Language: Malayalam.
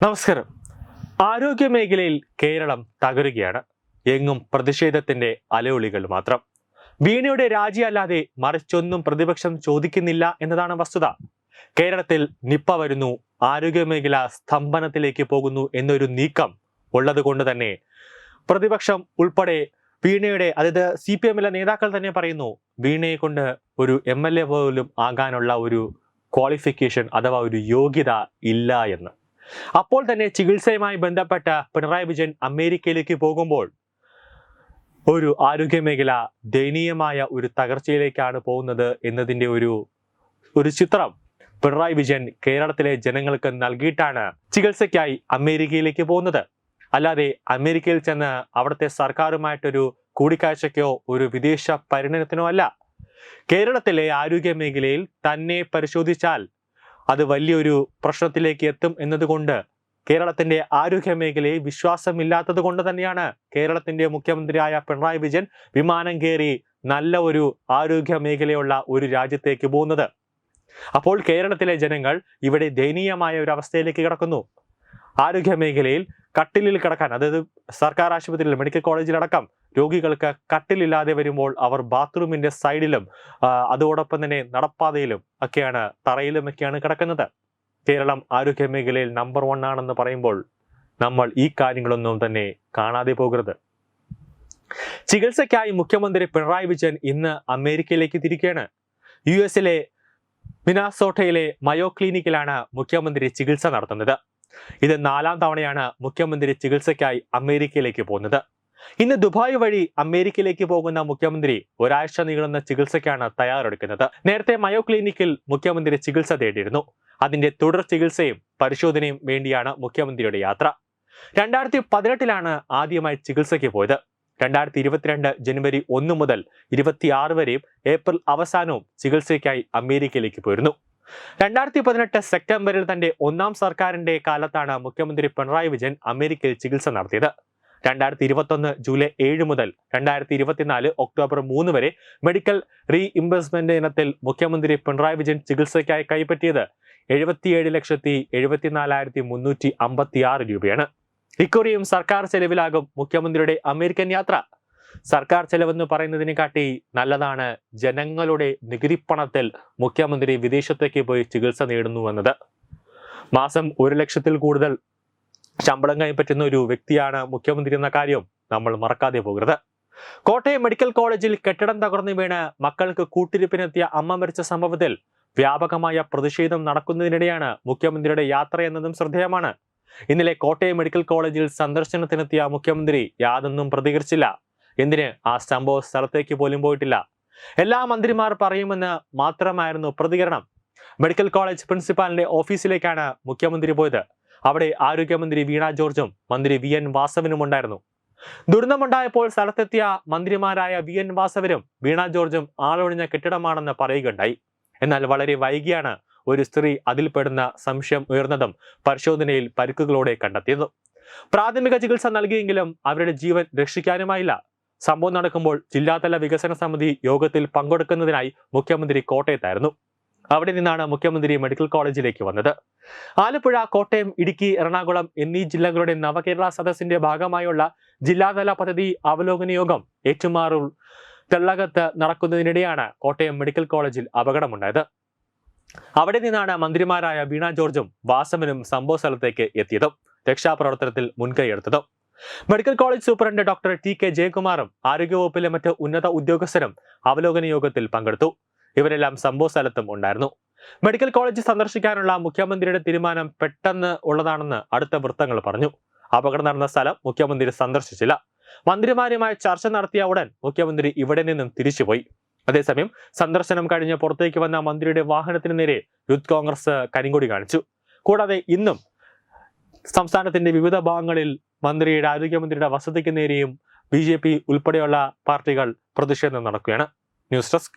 നമസ്കാരം. ആരോഗ്യ മേഖലയിൽ കേരളം തകരുകയാണ്. എങ്ങും പ്രതിഷേധത്തിന്റെ അലയൊളികൾ മാത്രം. വീണയുടെ രാജി അല്ലാതെ മറിച്ചൊന്നും പ്രതിപക്ഷം ചോദിക്കുന്നില്ല എന്നതാണ് വസ്തുത. കേരളത്തിൽ നിപ്പ വരുന്നു ആരോഗ്യ മേഖല സ്തംഭനത്തിലേക്ക് പോകുന്നു എന്നൊരു നീക്കം ഉള്ളത് കൊണ്ട് തന്നെ പ്രതിപക്ഷം ഉൾപ്പെടെ വീണയുടെ അതായത് സി പി എമ്മിലെ നേതാക്കൾ തന്നെ പറയുന്നു വീണയെ കൊണ്ട് ഒരു എം എൽ എ പോലും ആകാനുള്ള ഒരു ക്വാളിഫിക്കേഷൻ അഥവാ ഒരു യോഗ്യത ഇല്ല എന്ന്. അപ്പോൾ തന്നെ ചികിത്സയുമായി ബന്ധപ്പെട്ട പിണറായി വിജയൻ അമേരിക്കയിലേക്ക് പോകുമ്പോൾ ഒരു ആരോഗ്യ മേഖല ദയനീയമായ ഒരു തകർച്ചയിലേക്കാണ് പോകുന്നത് എന്നതിന്റെ ഒരു ഒരു ചിത്രം പിണറായി വിജയൻ കേരളത്തിലെ ജനങ്ങൾക്ക് നൽകിയിട്ടാണ് ചികിത്സയ്ക്കായി അമേരിക്കയിലേക്ക് പോകുന്നത്. അല്ലാതെ അമേരിക്കയിൽ ചെന്ന് അവിടുത്തെ സർക്കാരുമായിട്ടൊരു കൂടിക്കാഴ്ചയ്ക്കോ ഒരു വിദേശ പര്യടനത്തിനോ അല്ല. കേരളത്തിലെ ആരോഗ്യ മേഖലയിൽ തന്നെ പരിശോധിച്ചാൽ അത് വലിയൊരു പ്രശ്നത്തിലേക്ക് എത്തും എന്നതുകൊണ്ട് കേരളത്തിന്റെ ആരോഗ്യ മേഖലയിൽ വിശ്വാസമില്ലാത്തത് കൊണ്ട് തന്നെയാണ് കേരളത്തിന്റെ മുഖ്യമന്ത്രിയായ പിണറായി വിജയൻ വിമാനം കയറി നല്ല ഒരു ആരോഗ്യ മേഖലയുള്ള ഒരു രാജ്യത്തേക്ക് പോകുന്നത്. അപ്പോൾ കേരളത്തിലെ ജനങ്ങൾ ഇവിടെ ദയനീയമായ ഒരു അവസ്ഥയിലേക്ക് കിടക്കുന്നു. ആരോഗ്യ മേഖലയിൽ കട്ടിലിൽ കിടക്കാൻ അതായത് സർക്കാർ ആശുപത്രിയിൽ മെഡിക്കൽ കോളേജിലടക്കം രോഗികൾക്ക് കട്ടിലില്ലാതെ വരുമ്പോൾ അവർ ബാത്റൂമിന്റെ സൈഡിലും അതോടൊപ്പം തന്നെ നടപ്പാതയിലും ഒക്കെയാണ് തറയിലും ഒക്കെയാണ് കിടക്കുന്നത്. കേരളം ആരോഗ്യ മേഖലയിൽ നമ്പർ വൺ ആണെന്ന് പറയുമ്പോൾ നമ്മൾ ഈ കാര്യങ്ങളൊന്നും തന്നെ കാണാതെ പോകരുത്. ചികിത്സയ്ക്കായി മുഖ്യമന്ത്രി പിണറായി വിജയൻ ഇന്ന് അമേരിക്കയിലേക്ക് തിരിക്കുകയാണ് യു എസിലെ മിനാസോട്ടയിലെ മയോ ക്ലിനിക്കിലാണ് മുഖ്യമന്ത്രി ചികിത്സ നടത്തുന്നത്. ഇത് നാലാം തവണയാണ് മുഖ്യമന്ത്രി ചികിത്സയ്ക്കായി അമേരിക്കയിലേക്ക് പോകുന്നത്. ഇന്ന് ദുബായ് വഴി അമേരിക്കയിലേക്ക് പോകുന്ന മുഖ്യമന്ത്രി ഒരാഴ്ച നീളുന്ന ചികിത്സയ്ക്കാണ് തയ്യാറെടുക്കുന്നത്. നേരത്തെ മയോ ക്ലിനിക്കിൽ മുഖ്യമന്ത്രി ചികിത്സ തേടിയിരുന്നു. അതിന്റെ തുടർ ചികിത്സയും പരിശോധനയും വേണ്ടിയാണ് മുഖ്യമന്ത്രിയുടെ യാത്ര. രണ്ടായിരത്തി പതിനെട്ടിലാണ് ആദ്യമായി ചികിത്സയ്ക്ക് പോയത്. രണ്ടായിരത്തി ഇരുപത്തിരണ്ട് ജനുവരി ഒന്ന് മുതൽ ഇരുപത്തിയാറ് വരെയും ഏപ്രിൽ അവസാനവും ചികിത്സയ്ക്കായി അമേരിക്കയിലേക്ക് പോയിരുന്നു. രണ്ടായിരത്തി പതിനെട്ട് സെപ്റ്റംബറിൽ തന്റെ ഒന്നാം സർക്കാരിന്റെ കാലത്താണ് മുഖ്യമന്ത്രി പിണറായി വിജയൻ അമേരിക്കയിൽ ചികിത്സ നടത്തിയത്. രണ്ടായിരത്തി ഇരുപത്തൊന്ന് ജൂലൈ ഏഴ് മുതൽ രണ്ടായിരത്തി ഇരുപത്തിനാല് ഒക്ടോബർ മൂന്ന് വരെ മെഡിക്കൽ റീ ഇംബേഴ്സ്മെന്റ് ഇനത്തിൽ മുഖ്യമന്ത്രി പിണറായി വിജയൻ ചികിത്സയ്ക്കായി കൈപ്പറ്റിയത് എഴുപത്തിയേഴ് ലക്ഷത്തി എഴുപത്തിനാലായിരത്തി മുന്നൂറ്റി അമ്പത്തി ആറ് രൂപയാണ്. ഇക്കുറിയും സർക്കാർ ചെലവിലാകും മുഖ്യമന്ത്രിയുടെ അമേരിക്കൻ യാത്ര. സർക്കാർ ചെലവെന്ന് പറയുന്നതിനെ കാട്ടി നല്ലതാണ് ജനങ്ങളുടെ നികുതിപ്പണത്തിൽ മുഖ്യമന്ത്രി വിദേശത്തേക്ക് പോയി ചികിത്സ നേടുന്നുവെന്നത് മാസം ഒരു ലക്ഷത്തിൽ കൂടുതൽ ശമ്പളം കൈപ്പറ്റുന്ന ഒരു വ്യക്തിയാണ് മുഖ്യമന്ത്രി എന്ന കാര്യം നമ്മൾ മറക്കാതെ പോകരുത്. കോട്ടയം മെഡിക്കൽ കോളേജിൽ കെട്ടിടം തകർന്നു വീണ് മക്കൾക്ക് കൂട്ടിരിപ്പിനെത്തിയ അമ്മ മരിച്ച സംഭവത്തിൽ വ്യാപകമായ പ്രതിഷേധം നടക്കുന്നതിനിടെയാണ് മുഖ്യമന്ത്രിയുടെ യാത്ര എന്നതും ശ്രദ്ധേയമാണ്. ഇന്നലെ കോട്ടയം മെഡിക്കൽ കോളേജിൽ സന്ദർശനത്തിനെത്തിയ മുഖ്യമന്ത്രി യാതൊന്നും പ്രതികരിച്ചില്ല. എന്തിന്? ആ സംഭവ സ്ഥലത്തേക്ക് പോലും പോയിട്ടില്ല. എല്ലാ മന്ത്രിമാർ പറയുമെന്ന് മാത്രമായിരുന്നു പ്രതികരണം. മെഡിക്കൽ കോളേജ് പ്രിൻസിപ്പാലിന്റെ ഓഫീസിലേക്കാണ് മുഖ്യമന്ത്രി പോയത്. അവിടെ ആരോഗ്യമന്ത്രി വീണ ജോർജും മന്ത്രി വി എൻ വാസവനും ഉണ്ടായിരുന്നു. ദുരന്തമുണ്ടായപ്പോൾ സ്ഥലത്തെത്തിയ മന്ത്രിമാരായ വി എൻ വാസവരും വീണ ജോർജും ആളൊഴിഞ്ഞ കെട്ടിടമാണെന്ന് പറയുകയുണ്ടായി. എന്നാൽ വളരെ വൈകിയാണ് ഒരു സ്ത്രീ അതിൽപ്പെടുന്ന സംശയം ഉയർന്നതും പരിശോധനയിൽ പരുക്കുകളോടെ കണ്ടെത്തിയത്. പ്രാഥമിക ചികിത്സ നൽകിയെങ്കിലും അവരുടെ ജീവൻ രക്ഷിക്കാനുമായില്ല. സംഭവം നടക്കുമ്പോൾ ജില്ലാതല വികസന സമിതി യോഗത്തിൽ പങ്കെടുക്കുന്നതിനായി മുഖ്യമന്ത്രി കോട്ടയത്തായിരുന്നു. അവിടെ നിന്നാണ് മുഖ്യമന്ത്രി മെഡിക്കൽ കോളേജിലേക്ക് വന്നത്. ആലപ്പുഴ കോട്ടയം ഇടുക്കി എറണാകുളം എന്നീ ജില്ലകളുടെ നവകേരള സദസ്സിന്റെ ഭാഗമായുള്ള ജില്ലാതല പദ്ധതി അവലോകന യോഗം ഏറ്റുമാറൂർ തെള്ളകത്ത് നടക്കുന്നതിനിടെയാണ് കോട്ടയം മെഡിക്കൽ കോളേജിൽ അപകടമുണ്ടായത്. അവിടെ നിന്നാണ് മന്ത്രിമാരായ വീണ ജോർജും വാസവനും സംഭവ സ്ഥലത്തേക്ക് എത്തിയതും രക്ഷാപ്രവർത്തനത്തിൽ മുൻകൈയെടുത്തതും medical college superintendent doctor T K ജയകുമാറും ആരോഗ്യവകുപ്പിലെ മറ്റ് ഉന്നത ഉദ്യോഗസ്ഥരും അവലോകന യോഗത്തിൽ പങ്കെടുത്തു. ഇവരെല്ലാം സംഭവ സ്ഥലത്തും ഉണ്ടായിരുന്നു. മെഡിക്കൽ കോളേജ് സന്ദർശിക്കാനുള്ള മുഖ്യമന്ത്രിയുടെ തീരുമാനം പെട്ടെന്ന് ഉള്ളതാണെന്ന് അടുത്ത വൃത്തങ്ങൾ പറഞ്ഞു. അപകടം നടന്ന സ്ഥലം മുഖ്യമന്ത്രി സന്ദർശിച്ചില്ല. മന്ത്രിമാരുമായി ചർച്ച നടത്തിയ ഉടൻ മുഖ്യമന്ത്രി ഇവിടെ നിന്നും തിരിച്ചുപോയി. അതേസമയം സന്ദർശനം കഴിഞ്ഞ് പുറത്തേക്ക് വന്ന മന്ത്രിയുടെ വാഹനത്തിന് നേരെ യൂത്ത് കോൺഗ്രസ് കരിങ്കൊടി കാണിച്ചു. കൂടാതെ ഇന്നും സംസ്ഥാനത്തിന്റെ വിവിധ ഭാഗങ്ങളിൽ മന്ത്രിയുടെ ആരോഗ്യമന്ത്രിയുടെ വസതിക്ക് നേരെയും ബി ഉൾപ്പെടെയുള്ള പാർട്ടികൾ പ്രതിഷേധം നടക്കുകയാണ്. News desk